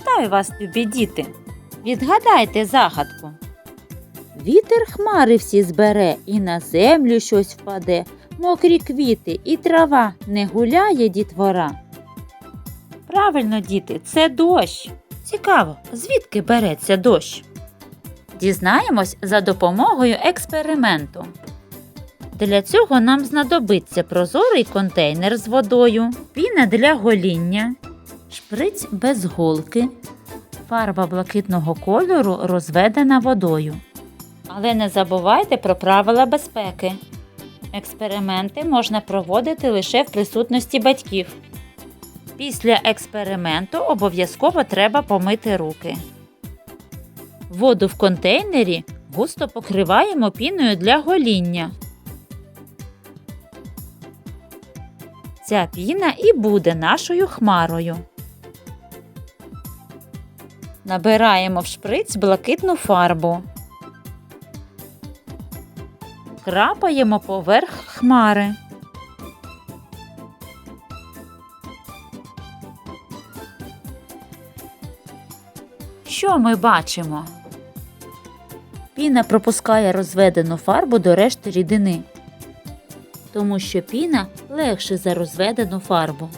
Вітаю вас, любі діти! Відгадайте загадку. Вітер хмари всі збере, і на землю щось впаде, мокрі квіти і трава не гуляє дітвора. Правильно, діти, це дощ. Цікаво, звідки береться дощ? Дізнаємось за допомогою експерименту. Для цього нам знадобиться прозорий контейнер з водою, піна для гоління, шприць без голки, фарба блакитного кольору розведена водою. Але не забувайте про правила безпеки. Експерименти можна проводити лише в присутності батьків. Після експерименту обов'язково треба помити руки. Воду в контейнері густо покриваємо піною для гоління. Ця піна і буде нашою хмарою. Набираємо в шприць блакитну фарбу. Крапаємо поверх хмари. Що ми бачимо? Піна пропускає розведену фарбу до решти рідини, тому що піна легше за розведену фарбу.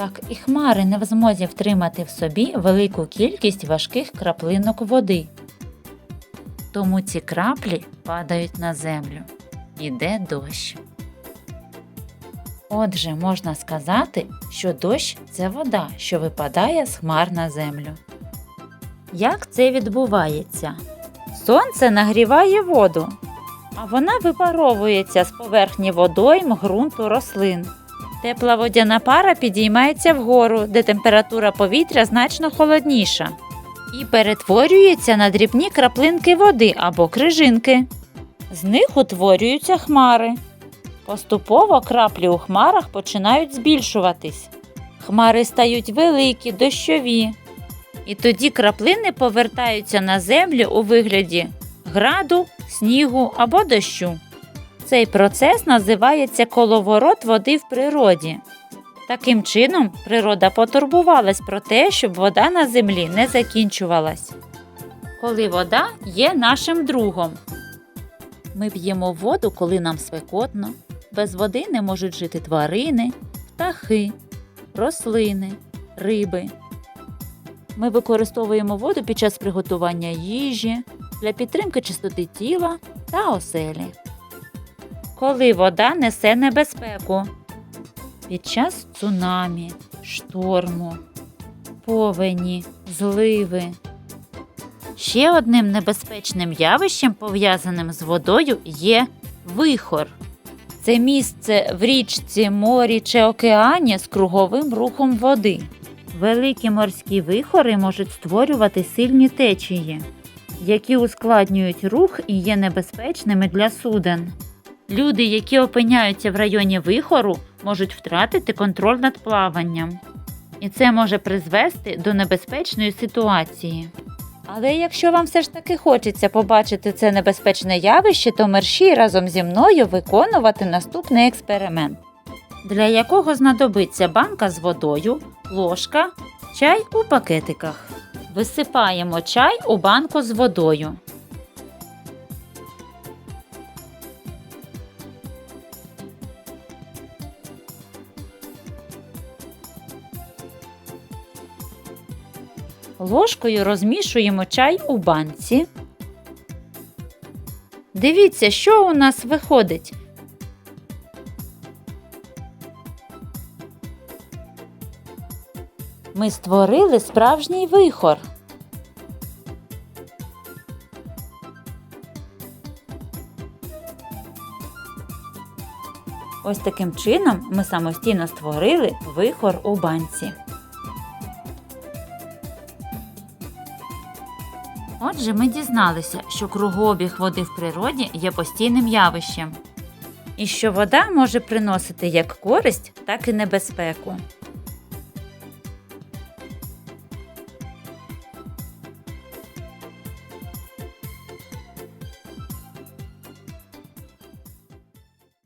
Так і хмари не в змозі втримати в собі велику кількість важких краплинок води. Тому ці краплі падають на землю. Іде дощ. Отже, можна сказати, що дощ це вода, що випадає з хмар на землю. Як це відбувається? Сонце нагріває воду, а вона випаровується з поверхні водойм, ґрунту, рослин. Тепла водяна пара підіймається вгору, де температура повітря значно холодніша, і перетворюється на дрібні краплинки води або крижинки. З них утворюються хмари. Поступово краплі у хмарах починають збільшуватись. Хмари стають великі, дощові. І тоді краплини повертаються на землю у вигляді граду, снігу або дощу. Цей процес називається коловорот води в природі. Таким чином, природа потурбувалась про те, щоб вода на землі не закінчувалась. Коли вода є нашим другом. Ми п'ємо воду, коли нам спекотно. Без води не можуть жити тварини, птахи, рослини, риби. Ми використовуємо воду під час приготування їжі, для підтримки чистоти тіла та оселі. Коли вода несе небезпеку під час цунамі, шторму, повені, зливи. Ще одним небезпечним явищем, пов'язаним з водою, є вихор. Це місце в річці, морі чи океані з круговим рухом води. Великі морські вихори можуть створювати сильні течії, які ускладнюють рух і є небезпечними для суден. Люди, які опиняються в районі вихору, можуть втратити контроль над плаванням. І це може призвести до небезпечної ситуації. Але якщо вам все ж таки хочеться побачити це небезпечне явище, то мерщій разом зі мною виконувати наступний експеримент, для якого знадобиться банка з водою, ложка, чай у пакетиках. Висипаємо чай у банку з водою. Ложкою розмішуємо чай у банці. Дивіться, що у нас виходить. Ми створили справжній вихор. Ось таким чином ми самостійно створили вихор у банці. Отже, ми дізналися, що кругообіг води в природі є постійним явищем, і що вода може приносити як користь, так і небезпеку.